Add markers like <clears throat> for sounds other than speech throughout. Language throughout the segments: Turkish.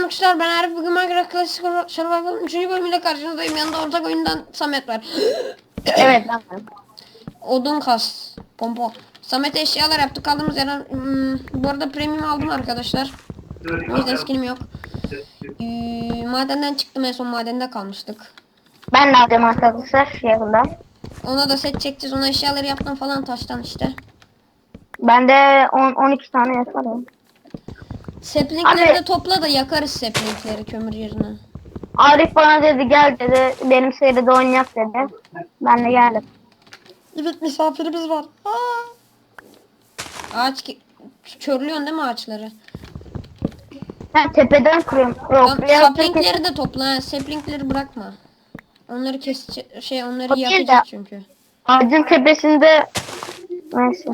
arkadaşlar ben Arif bugün Minecraft Classic Survival'ın 3. bölümüyle karşınızdayım. Yanında ortak oyundan Samet var. <clears throat> Evet ben varım. Odun kas. Pompo. Samet eşyalar yaptık kaldığımız yerden. Hmm, bu arada premium aldım arkadaşlar. O yüzden skinim yok. Ee, madenden çıktım en son madende kalmıştık. Ben de alacağım arkadaşlar yakında. Ona da set çekeceğiz. Ona eşyaları yaptım falan taştan işte. Bende 10 12 tane yaparım. Saplingleri Abi- de topla da yakarız saplingleri kömür yerine. Arif bana dedi gel dedi benim seride oynayak dedi. Ben de geldim. Evet misafirimiz var. Aa. Ağaç ki körlüyorsun değil mi ağaçları? Ben tepeden kırıyorum. Yok Tamam, biraz saplingleri de topla. ha, Saplingleri bırakma. Onları kes şey onları değil yakacağız de- çünkü. ağacın tepesinde neyse.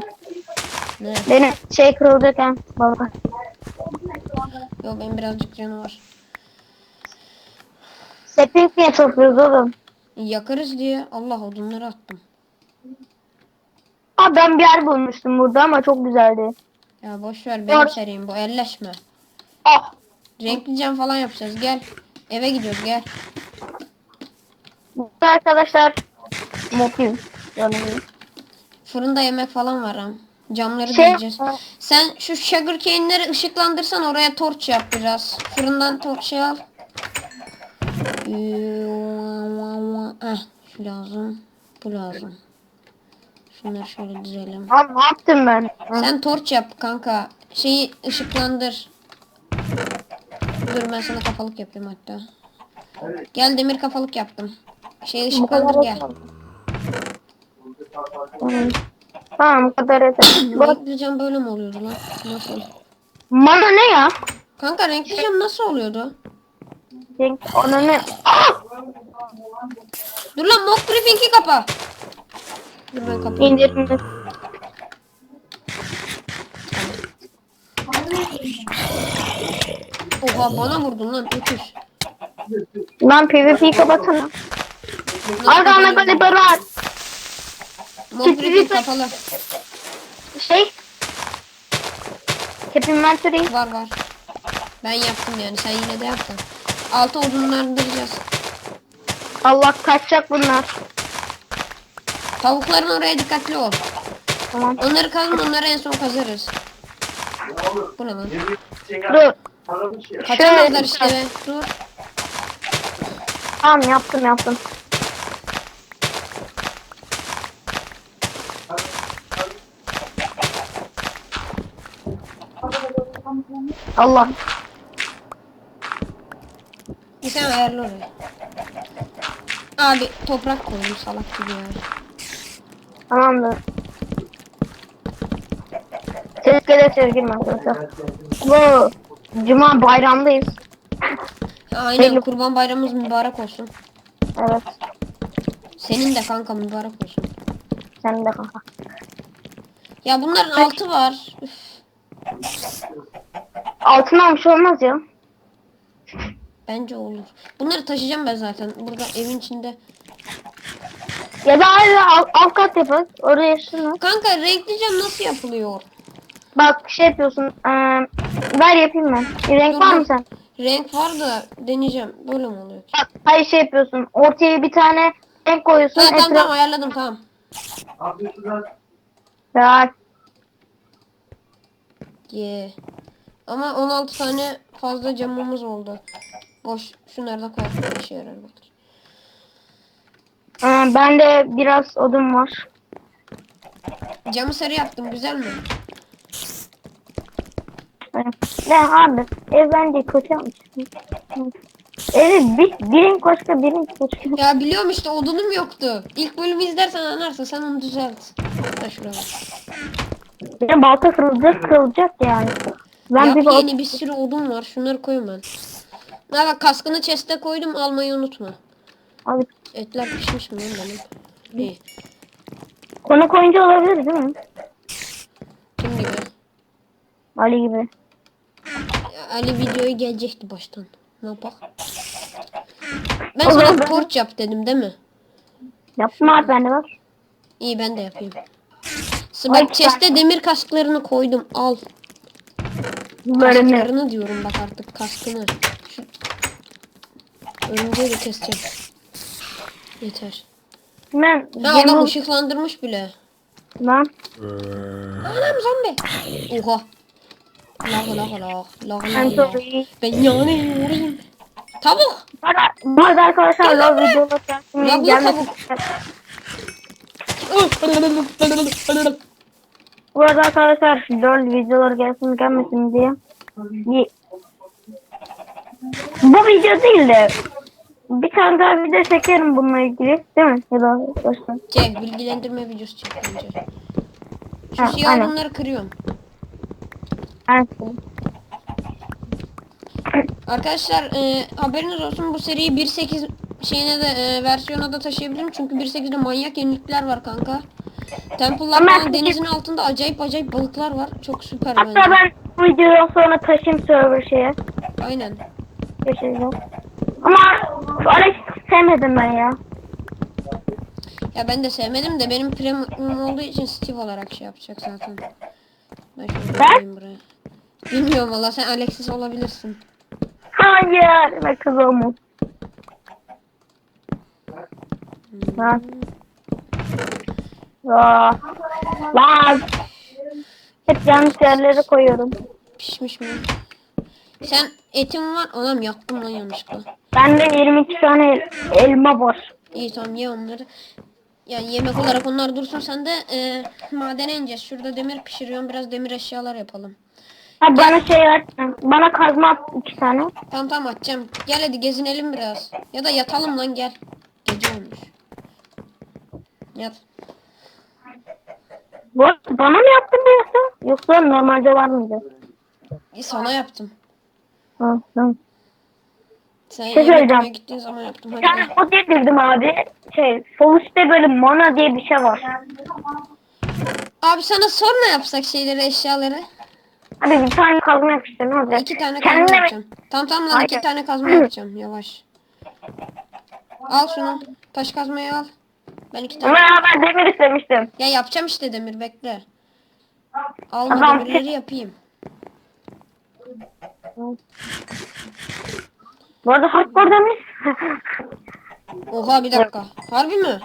Ne? Benim şey kırılacakken balık. Yok benim birazcık canı var. Sepink niye topluyoruz oğlum? Yakarız diye Allah odunları attım. Aa ben bir yer bulmuştum burada ama çok güzeldi. Ya boş ver benim serim bu elleşme. Ah. Renkli cam falan yapacağız gel. Eve gidiyoruz gel. Arkadaşlar mutluyum. Yanımda. Fırında yemek falan var ha. Camları Şey- diyeceğiz. Sen şu sugar cane'leri ışıklandırsan oraya torç yap biraz. Fırından torç şey al. Eh, şu lazım. Bu lazım. Şunları şöyle dizelim. Lan ne yaptım ben? Sen torç yap kanka. Şeyi ışıklandır. Dur ben sana kafalık yapayım hatta. Gel demir kafalık yaptım. Şeyi ışıklandır gel. Tamam bu kadar yeter. <clears throat> Bak Renkli cam böyle mi oluyordu lan? Nasıl? mana ne ya? Kanka renkli cam nasıl oluyordu? Renk ona ne? Ah! <gasps> Dur lan mock briefing'i kapa. Dur ben kapayım. İndirdim. Oha bana vurdun lan öküz. Lan PvP'yi kapatsana. Arkanda kaliber var. Briefing kapalı. Şey. Hep inventory. Var var. Ben yaptım yani sen yine de yaptın. Altı odunlandıracağız. Allah kaçacak bunlar. Tavukların oraya dikkatli ol. Tamam. Onları kazın onları en son kazarız. Bu ne lan? Dur. Kaçamazlar işte be. Dur. Tamam yaptım yaptım. Allah. Sen ayarla oraya. Abi toprak koydum salak gibi ya. Tamamdır. Ses gelirse girme arkadaşlar. Bu Cuma bayramdayız. Aynen Benim- kurban bayramımız mübarek olsun. Evet. Senin de kanka mübarek olsun. Senin de kanka. Ya bunların altı var. Üf. Altın almış olmaz ya. Bence olur. Bunları taşıyacağım ben zaten. Burada evin içinde. Ya da ayrı alt, alt kat yapalım. Oraya yaşasın. Kanka renkli cam nasıl yapılıyor? Bak şey yapıyorsun. eee ver yapayım ben. Bir renk Dur, var mı sen? Renk var da deneyeceğim. Böyle mi oluyor? Bak hayır şey yapıyorsun. Ortaya bir tane renk koyuyorsun. Ha, tamam tamam ayarladım tamam. Ya, Ye. Ama 16 tane fazla camımız oldu. Boş. Şunları da koyalım. İşe yarar bakır. eee, bende biraz odun var. Camı sarı yaptım. Güzel mi? Ne abi? Ev bence kötü yapmış. Evet bir, birin başka birin başka. Ya biliyorum işte odunum yoktu. İlk bölümü izlersen anlarsın. Sen onu düzelt. Ha şuraya bak. Benim balta kırılacak kırılacak yani. Ben Yap bir yeni bir sürü odun var. Şunları koyayım ben. Ha bak kaskını chest'e koydum. Almayı unutma. Abi Etler pişmiş mi lan benim? İyi. konu koyunca olabilir değil mi? Kim gibi? Ali gibi. Ya Ali videoya gelecekti baştan. Ne yapak? Ben O sana zaman ben- torç yap dedim değil mi? Yaptım abi bende var. İyi ben de yapayım. Ay, Bak chest'e demir kasklarını koydum. Al. Ne? Kasklarını diyorum bak artık kaskını. Örümceği de keseceğim. Yeter. Ben Ha adam Cemil ışıklandırmış bile. lan. Anam zombi. Oha. Lah lah lah. Lah lah lah. iyi. Ben yanıyorum. Tavuk. Bu arada- Bu arada arkadaşlar love videoları gelsin. Ya bu gelmesin. tavuk. Bu arada arkadaşlar LOL videoları gelsin gelmesin diye bir bu video değil de bir tane daha video çekerim bununla ilgili değil mi? Ya da başka. Çek bilgilendirme videosu çek bence. Şu Ha, siyah aynen. bunları kırıyorum. Evet. Arkadaşlar e, haberiniz olsun bu seriyi 1.8 şeyine de e, versiyona da taşıyabilirim. Çünkü 1.8'de manyak yenilikler var kanka. Temple'lar Ama- falan denizin altında acayip acayip balıklar var. Çok süper Hatta bence. ben bu videodan sonra taşıyayım server şeye. Aynen. Geçeceğim. Ama Alex sevmedim ben ya. Ya ben de sevmedim de benim premium olduğu için Steve olarak şey yapacak zaten. Ben Ben? buraya. Bilmiyorum valla sen Alexis olabilirsin. Hayır. Ben kız olmam. Ha. Aa. Lan. Hep yanlış yerlere koyuyorum. Pişmiş mi? Sen etin var. Anam yaktım lan yanlışlıkla. Bende 22 tane el- elma var. İyi tamam ye onları. Yani yemek olarak onlar dursun sen de e, madene ineceğiz. Şurada demir pişiriyorum. Biraz demir eşyalar yapalım. Ha bana şey at. Bana kazma at iki tane. Tamam tamam atacağım. Gel hadi gezinelim biraz. Ya da yatalım lan gel. Gece olmuş. Yat. Bu bana mı yaptın bu yoksa? Yoksa normalde var mıydı? E, sana yaptım. Ha, tamam. Sen Şey yemek gittiğin zaman yaptım. Hadi gel. kod yedirdim abi. Şey, sol üstte böyle mana diye bir şey var. Abi sana sonra yapsak şeyleri eşyaları. Hadi bir tane kazma yapıştır ne olacak? İki tane kazma Kendine yapacağım. Tamam tamam lan iki tane kazma yapacağım. Yavaş. Al şunu. Taş kazmayı al. Ben iki tane. Ama ben demir istemiştim. Ya yapacağım işte demir bekle. Alma Tamam. demirleri yapayım. Bu arada hardcore demir. Oha bir dakika. Harbi mi?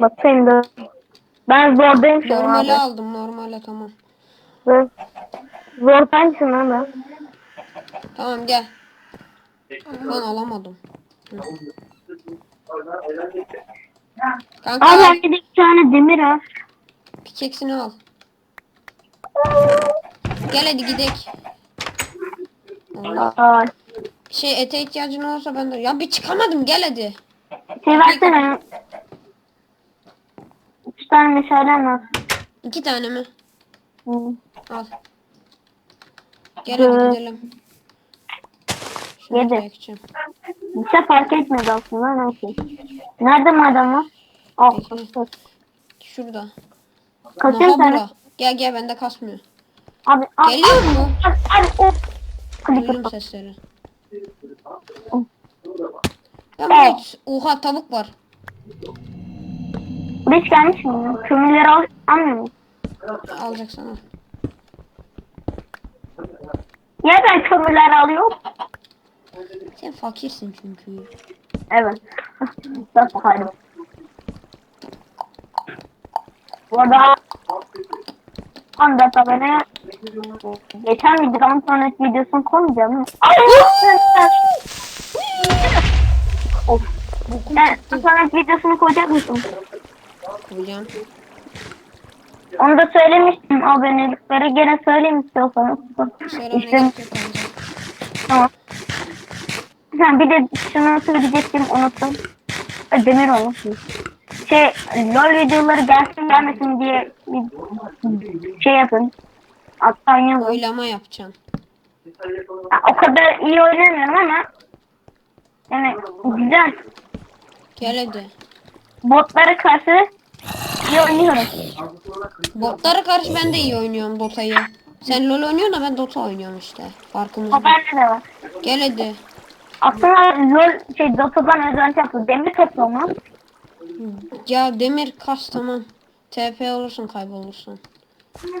Bakayım da. Ben zordayım şu an Normali abi. aldım normale tamam. Zor. Zordaymışım lan ben. Tamam gel. Ben alamadım. Hı. Kanka Abi al. bende de iki tane demir var. Pikeksini al. Gel hadi gidek. Allah. Aa, Şey ete ihtiyacın olursa ben de... Ya bir çıkamadım gel hadi. şey versene. Üç tane meşalem var. İki tane mi? Hı. Al. Gel hadi Dı. gidelim. Şunu Yedi. Bir şey fark etmez aslında neyse. Nerede madem var? Oh, Bekle. Şurada. kaçıyor bura. Gel gel bende kasmıyor. Abi, abi, Geliyor abi, mu? Abi, abi. Duydum Clicker. sesleri. Ben Evet. hiç... Oha tavuk var. Hiç gelmiş mi? ya? Kömürleri al, almıyor mu? Alacaksan al. Ya ben kömürleri alıyorum? Sen fakirsin çünkü. Evet. <laughs> ben bakarım. Bu arada 10 dakika bana geçen videodan sonraki videosunu koymayacağım? Ay, Of. Sen sonraki videosunu koyacak mısın? Koyacağım. Onu da söylemiştim abonelikleri. Gene söyleyeyim istiyorsanız. İşte gerek yok bence. tamam. Ha, bir de şunu söyleyecektim unuttum. Demir olmuş. Şey LOL videoları gelsin gelmesin diye bir şey yapın. Hatta yazın. Oylama yapacaksın. Ha, o kadar iyi oynamıyorum ama yani güzel. Gel hadi. Botlara karşı iyi oynuyorum. Botlara karşı ben de iyi oynuyorum Dota'yı. Sen LoL oynuyorsun da ben Dota oynuyorum işte. Farkımız O bu. bende de var. Gel hadi. Aslında LOL şey Dota'dan özenti yaptı. Demir toplama. Ya demir kas tamam. TP olursun kaybolursun.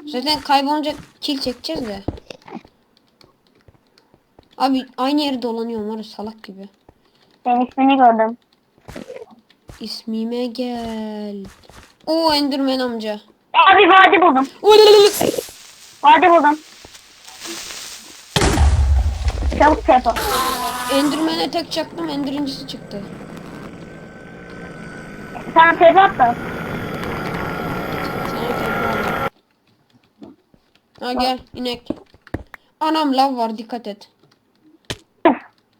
Zaten kaybolunca kill çekeceğiz de. Abi aynı yerde dolanıyorum var salak gibi. Ben ismini gördüm. İsmime gel. O Enderman amca. Abi vadi buldum. Vadi buldum. Çabuk tepo. Enderman'e tek çaktım Enderincisi çıktı. Sen. Sana tepe aldım. Ha gel inek. Anam lav var dikkat et.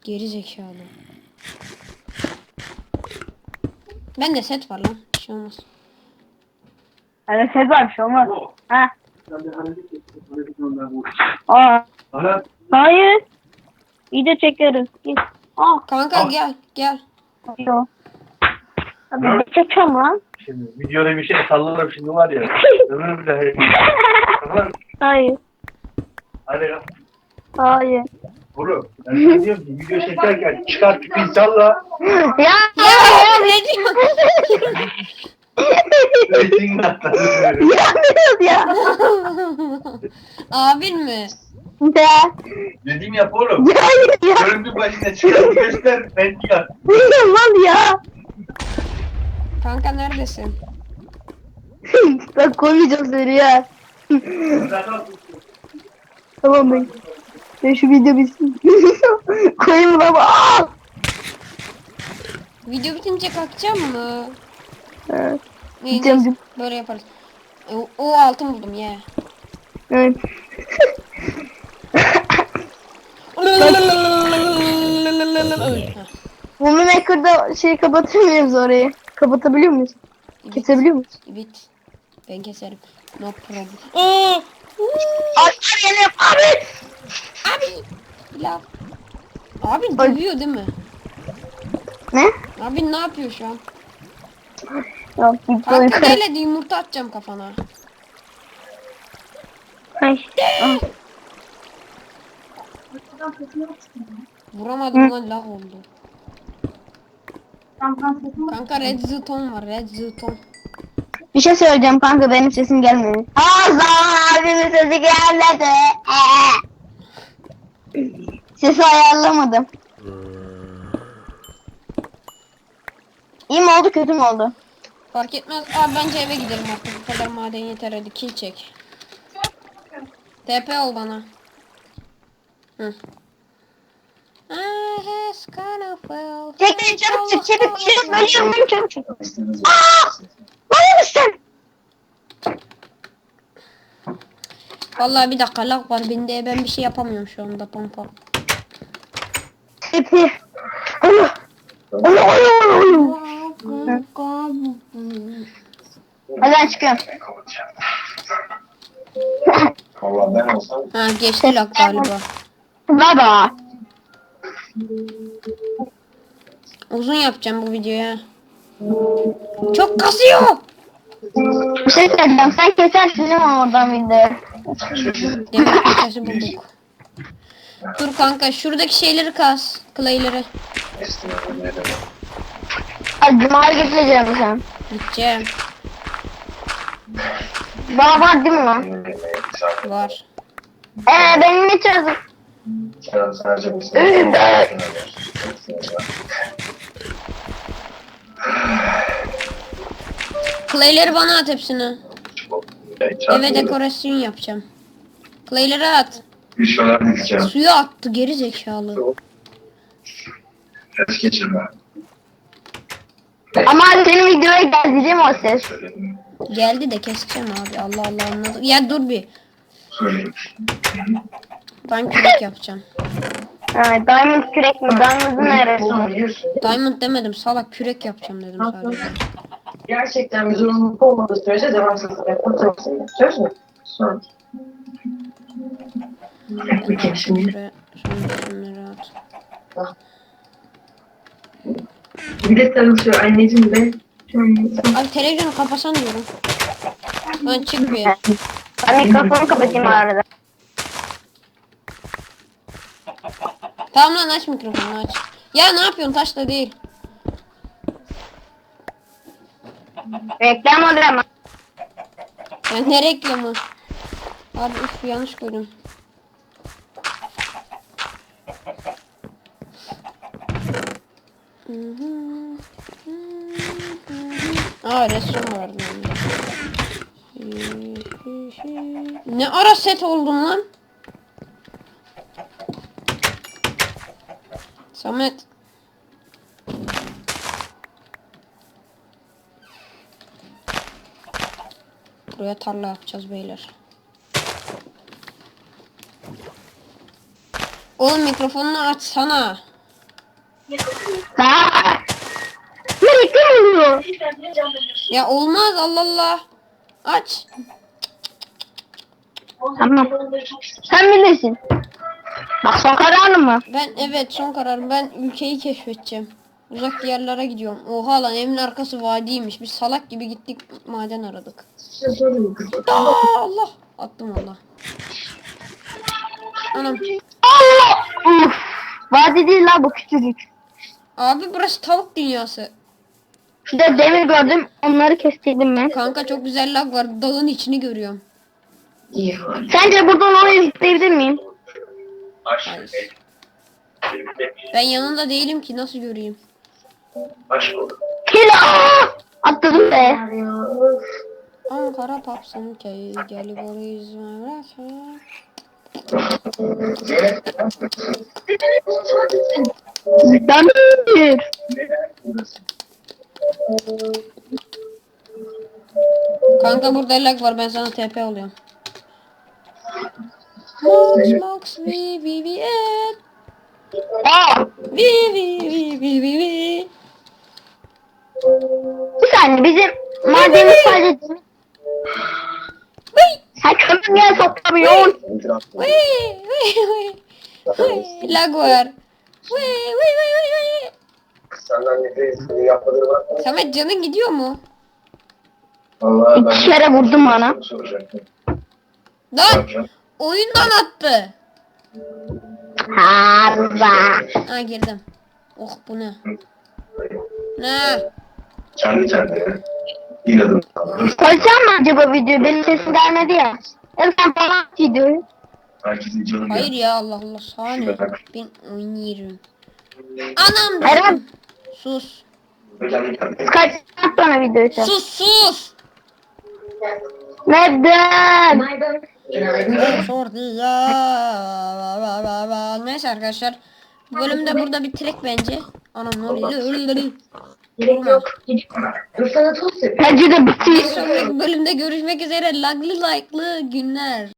Geri zekalı. Bende set var lan. Bir şey olmaz. Öyle ses varmış olmaz. Ha. Aa. Hayır. Video çekeriz. Git. Aa. Kanka gel gel. Yo. Abi ne çekiyorum lan? şimdi videoda bir şey sallarım şimdi var ya. <laughs> Ömür bile. Tamam. Hayır. Hadi ya. Hayır. Oğlum ben sana diyorum ki video çekerken çıkart bir salla. ya. Ya ne diyorsun? Reytingin atlar. Yanıyoruz ya. <laughs> Abin mi? De. Dediğimi yap oğlum. Ya ya. Görüntü başına çıkart göster. Ben çıkart. Bilmiyorum lan ya. Kanka neredesin? <laughs> ben koymayacağım seni ya. Tamam ben. Ben şu video bitsin. <laughs> Koyayım lan. Aa! Video bitince kalkacağım mı? Evet. Neyse, Gideceğim. böyle yaparız. O, o altın buldum ye. Evet. Movie Maker'da şey kapatıyor muyuz orayı? Kapatabiliyor muyuz? Kesebiliyor muyuz? Bit. Ben keserim. No problem. Aa! Ay geliyor abi. Abi. Lav. Abi dövüyor değil mi? Ne? Abi ne yapıyor şu an? Gel hadi yumurta atacağım kafana. Ay. Ah. Vuramadım lan lav oldu. Kanka red zıton var red zıton. Bir şey söyleyeceğim kanka benim sesim gelmiyor. Allah abimin sesi gelmedi. Sesi ayarlamadım. İyi mi oldu kötü mü oldu? Fark etmez. Abi bence eve gidelim artık. Bu kadar maden yeter hadi kill çek. TP ol bana. Hı. Çek beni çabuk çık çabuk çık. Ölüyorum ben çabuk çık. Aaa! Bana mısın? Vallahi bir dakika lag var bende ben bir şey yapamıyorum şu anda pompa. Tipi. Allah. Allah Allah Allah. Hadi ben çıkıyorum. Valla ben olsam Ha geçti lag galiba. Baba. Uzun yapacağım bu videoyu ha. Çok kasıyor. Bir şey söyleyeceğim. Sen kesersin değil mi oradan video? Demek ki bulduk. Dur kanka şuradaki şeyleri kas. Clay'leri. Hadi Cuma'ya getireceğim sen. Gideceğim. Bana var değil mi lan? Var. Eee benim ne çözüm? Sadece Evet. Clay'leri bana at hepsini. Eve dekorasyon yapacağım. Clay'leri at. Bir şeyler diyeceğim. Suya attı geri zekalı. Ses geçirme. Ama senin videoya geldi değil mi o ses? Geldi de keseceğim abi. Allah Allah anladım. Ya dur bir. Söyleyeyim. Ben kürek yapacağım. Ha, diamond kürek mi? Diamond'ın neresi? Diamond demedim salak kürek yapacağım dedim sadece. Gerçekten bir zorunluluk olmadığı sürece devamsız yapabilirsin. Söz mü? Söz. Bakayım şimdi. Şuraya, şunu şunları at. Bir de tanışıyor anneciğim de. Şöyle- Abi televizyonu kapasan diyorum. Ben çık bir. Ben mikrofonu kapatayım arada. Tamam lan aç mikrofonunu aç. Ya ne yapıyorsun taşla değil. Reklam oluyor ama. Ya ne reklamı? Abi üf yanlış koydum. Aa resim vardı. Ne ara set oldum lan? Samet. Buraya tarla yapacağız beyler. Oğlum mikrofonunu açsana. Ya olmaz Allah Allah. Aç. Tamam. Sen bilirsin. Bak son kararın mı? Ben evet son kararım. Ben ülkeyi keşfedeceğim. Uzak diyarlara gidiyorum. Oha lan evin arkası vadiymiş. Biz salak gibi gittik maden aradık. Aa, Allah. Attım Allah. Anam. Allah! Uf. Vadi değil la bu küçücük. Abi burası tavuk dünyası. Şurada demir gördüm. Onları kestirdim ben. Kanka çok güzel lag var. Dağın içini görüyorum. İyi. Sence buradan oraya zıplayabilir miyim? Hayır. Ben yanında değilim ki nasıl göreyim. Aşk oldu. Kila! Atladım be. Ankara papsın köyü gelip orayı izlemeye Demir. Kanka burada lag var ben sana TP oluyorum. Max Max vi vi vi et. Aa! Vi vi vi vi vi vi. Bir saniye bizim madenimiz sadece demir. Sen kömür niye toplamıyorsun? vıy vıy vıy. Vıy, Lag var. Vıy vıy vıy vıy vıy. Senden istediği yapmadığı var mı? Samet canın gidiyor mu? Vallahi ben İki kere vurdum bana. Lan oyundan attı. Harba. Ha girdim. Oh bu ne? Ne? Kendi kendine. İnadım. Koysam mı acaba videoyu? Benim sesim gelmedi ya. Bana at videoyu. Herkesin canı Hayır ya Allah Allah saniye. Ben oynuyorum. Anam Eren. Sus. Kaç bana videoyu sen. Sus sus. Neden? Sordu <laughs> ya. Neyse arkadaşlar. Bu bölümde burada bitirek bence. Anam ne oluyor? Gerek yok. Sana. Bence de Bir bitir. sonraki bölümde görüşmek üzere. Laglı like'lı günler.